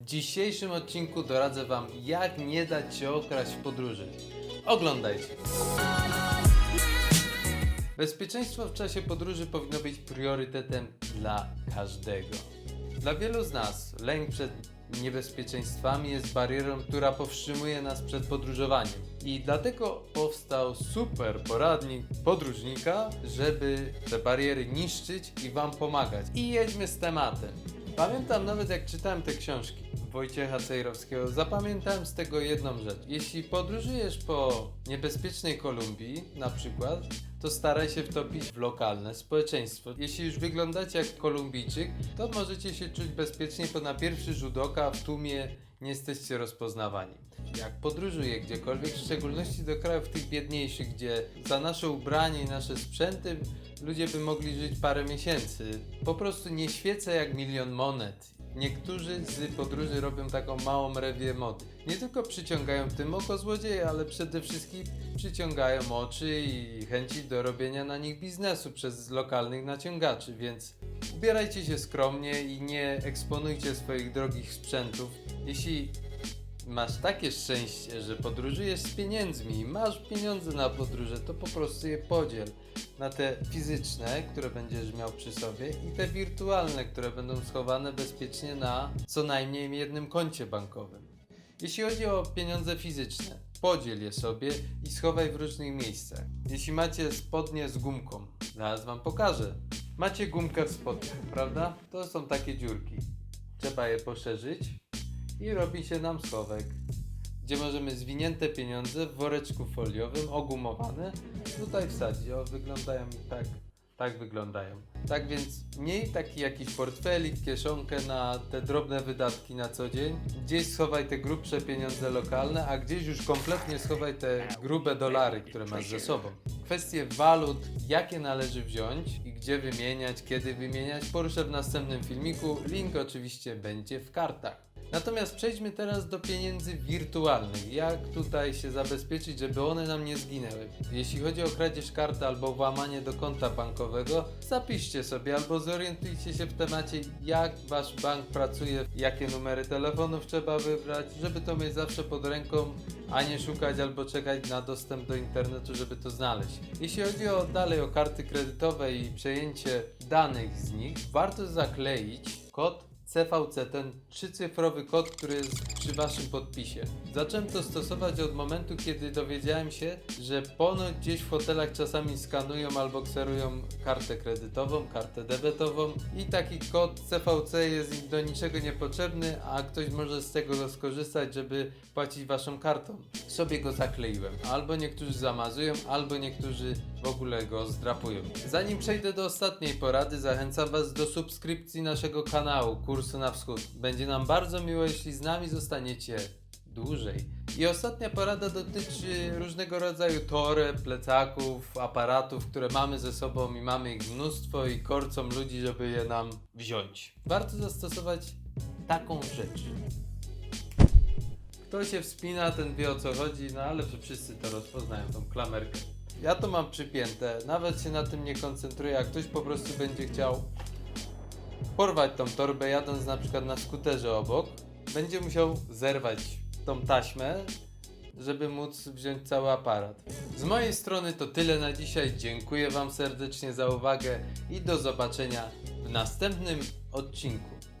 W dzisiejszym odcinku doradzę Wam, jak nie dać się okraść w podróży. Oglądajcie. Bezpieczeństwo w czasie podróży powinno być priorytetem dla każdego. Dla wielu z nas lęk przed niebezpieczeństwami jest barierą, która powstrzymuje nas przed podróżowaniem. I dlatego powstał super poradnik podróżnika, żeby te bariery niszczyć i Wam pomagać. I jedźmy z tematem. Pamiętam nawet jak czytałem te książki Wojciecha Cejrowskiego, zapamiętałem z tego jedną rzecz. Jeśli podróżujesz po niebezpiecznej Kolumbii, na przykład, to staraj się wtopić w lokalne społeczeństwo. Jeśli już wyglądacie jak Kolumbijczyk, to możecie się czuć bezpiecznie, bo na pierwszy rzut oka w tłumie nie jesteście rozpoznawani. Jak podróżuję gdziekolwiek, w szczególności do krajów tych biedniejszych, gdzie za nasze ubranie i nasze sprzęty ludzie by mogli żyć parę miesięcy. Po prostu nie świecę jak milion monet. Niektórzy z podróży robią taką małą rewię mody. Nie tylko przyciągają tym oko złodzieje, ale przede wszystkim przyciągają oczy i chęci do robienia na nich biznesu przez lokalnych naciągaczy, więc ubierajcie się skromnie i nie eksponujcie swoich drogich sprzętów. Jeśli masz takie szczęście, że podróżujesz z pieniędzmi i masz pieniądze na podróże, to po prostu je podziel na te fizyczne, które będziesz miał przy sobie i te wirtualne, które będą schowane bezpiecznie na co najmniej jednym koncie bankowym. Jeśli chodzi o pieniądze fizyczne, podziel je sobie i schowaj w różnych miejscach. Jeśli macie spodnie z gumką, zaraz wam pokażę. Macie gumkę w spodniach, prawda? To są takie dziurki. Trzeba je poszerzyć i robi się nam schowek, gdzie możemy zwinięte pieniądze w woreczku foliowym, ogumowane, tutaj wsadzić. O, wyglądają tak, tak wyglądają. Tak więc miej taki jakiś portfelik, kieszonkę na te drobne wydatki na co dzień. Gdzieś schowaj te grubsze pieniądze lokalne, a gdzieś już kompletnie schowaj te grube dolary, które masz ze sobą. Kwestie walut, jakie należy wziąć i gdzie wymieniać, kiedy wymieniać, poruszę w następnym filmiku. Link oczywiście będzie w kartach. Natomiast przejdźmy teraz do pieniędzy wirtualnych. Jak tutaj się zabezpieczyć, żeby one nam nie zginęły? Jeśli chodzi o kradzież karty albo włamanie do konta bankowego, zapiszcie sobie albo zorientujcie się w temacie, jak wasz bank pracuje, jakie numery telefonów trzeba wybrać, żeby to mieć zawsze pod ręką, a nie szukać albo czekać na dostęp do internetu, żeby to znaleźć. Jeśli chodzi o dalej o karty kredytowe i przejęcie danych z nich, warto zakleić kod CVC, ten trzycyfrowy kod, który jest przy Waszym podpisie. Zacząłem to stosować od momentu, kiedy dowiedziałem się, że ponoć gdzieś w hotelach czasami skanują albo kserują kartę kredytową, kartę debetową i taki kod CVC jest im do niczego niepotrzebny, a ktoś może z tego skorzystać, żeby płacić Waszą kartą. Sobie go zakleiłem. Albo niektórzy zamazują, albo niektórzy w ogóle go zdrapują. Zanim przejdę do ostatniej porady, zachęcam Was do subskrypcji naszego kanału Kursu na Wschód. Będzie nam bardzo miło, jeśli z nami zostaniecie dłużej. I ostatnia porada dotyczy różnego rodzaju toreb, plecaków, aparatów, które mamy ze sobą i mamy ich mnóstwo i korcą ludzi, żeby je nam wziąć. Warto zastosować taką rzecz. Kto się wspina, ten wie o co chodzi, no ale wszyscy to rozpoznają, tą klamerkę. Ja to mam przypięte, nawet się na tym nie koncentruję, a ktoś po prostu będzie chciał porwać tą torbę jadąc na przykład na skuterze obok, będzie musiał zerwać tą taśmę, żeby móc wziąć cały aparat. Z mojej strony to tyle na dzisiaj. Dziękuję Wam serdecznie za uwagę i do zobaczenia w następnym odcinku.